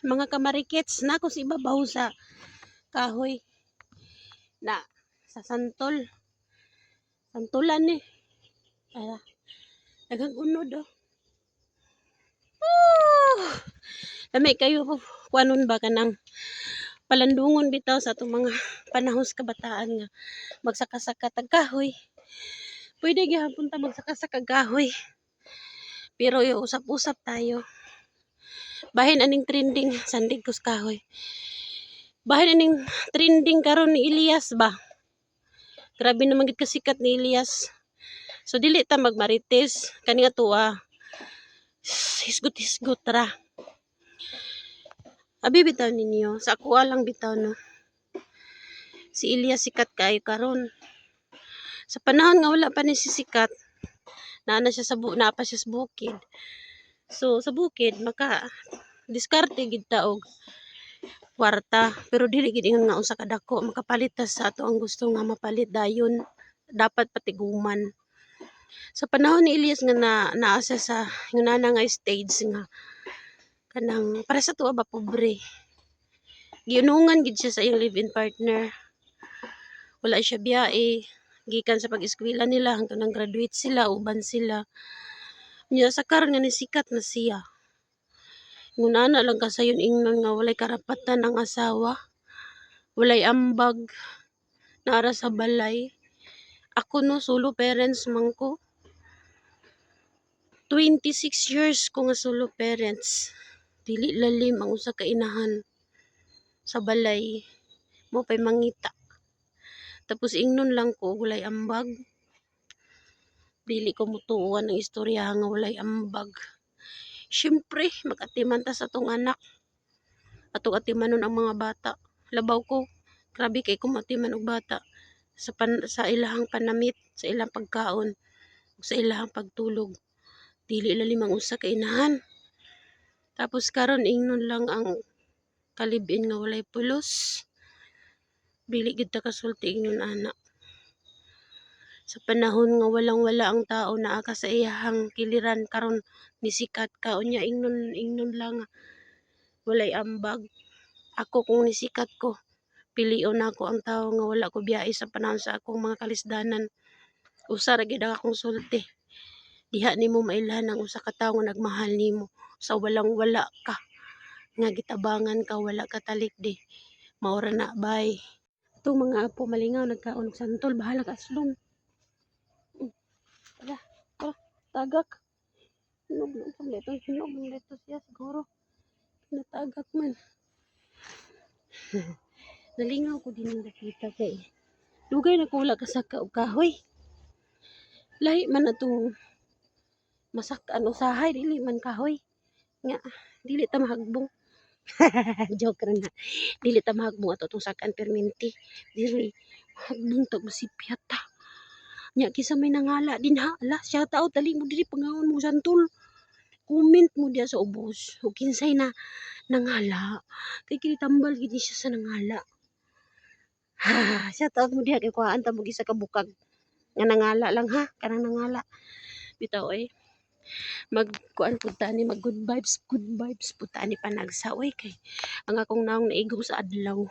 mga kamarikits na kung si ibabaw sa kahoy na sa santol. Santulan ni. Ala. Daghang unod oh. Lamay kayo po. Kuanon ba kanang palandungon bitaw sa atong mga panahos kabataan nga magsaka-saka tag kahoy. Pwede gyapon ta magsaka-saka kahoy. Pero yung usap-usap tayo. Bahin aning trending sandig kus kahoy. Bahin aning trending karon ni Elias ba. Grabe naman gid kasikat ni Elias. So dili ta magmarites kani nga tuwa. Hisgot-hisgot ra. Abi bitaw ninyo, sa ako lang bitaw no. Si Elias sikat kaayo karon. Sa panahon nga wala pa ni si sikat, na na siya sa na pa siya sa bukid. So sa bukid maka diskarte gid ta og kwarta pero dili gid nga usa ka dako makapalit sa ato ang gusto nga mapalit dayon dapat patiguman. Sa panahon ni Elias nga na naasa sa ngunana nga stage nga kanang para sa tuwa ba pobre. Giunungan gid siya sa iyang live-in partner. Wala siya biyae gikan sa pag-eskwela nila hangtod nang graduate sila uban sila. Nya sa karon nga nisikat na siya. Ngunana lang kasayon ingnon nga walay karapatan ang asawa. Walay ambag nara sa balay. Ako no solo parents man ko. 26 years ko nga solo parents. Dili lalim ang usa ka inahan sa balay. Mo pay mangita. Tapos ingnon lang ko walay ambag. Dili ko mutuuan ang istorya nga walay ambag. Siyempre, mag-atiman ta sa tong anak. Atong atimanon ang mga bata. Labaw ko. Grabe kay kumatiman og bata sa pan, sa ilahang panamit, sa ilang pagkaon, sa ilahang pagtulog. Dili lalim ang usa ka inahan. Tapos karon ingnon lang ang kalibin nga walay pulos. Dili gid ta kasulti ingnon ana. Sa panahon nga walang-wala ang tao naa ka sa iyahang kiliran karon nisikat ka unya ingnon ingnon lang walay ambag. Ako kung nisikat ko pilion ako ang tao nga wala ko biyahe sa panahon sa akong mga kalisdanan. Usa ra gid akong sulti. Diha nimo mailhan ang usa ka tawo nga nagmahal nimo sa walang wala ka nga gitabangan ka wala ka talikdi. Mao ra na bye. Itong mga apo malingaw nagkaon santol bahala ka aslong. Tara, tagak. Hinog sa leto, hinog ng leto siya siguro. Natagak man. Nalingaw ko din ang nakita kay. Lugay na ko wala ka sa ka- kahoy. Lahi man na itong masakan usahay, dili man kahoy. Nga, dili ta mahagbong. Joke ra na. Dili ta mahagbong ato itong sakan perminti. Dili, mahagbong ta masipyat ta. Nya kisa may nangala din ha. Ala, shout out dali mo diri pangaon mo santol. Comment mo diya sa ubos. O kinsay na nangala. Kay kini tambal gid siya sa nangala. Ha, shout out mo diya kay kuhaan ta mo gisa ka. Nga nangala lang ha, kanang nangala. Bitaw eh. Mag kuan pud ta ni mag good vibes, good vibes pud ta ni panagsaway kay ang akong naong naigo sa adlaw.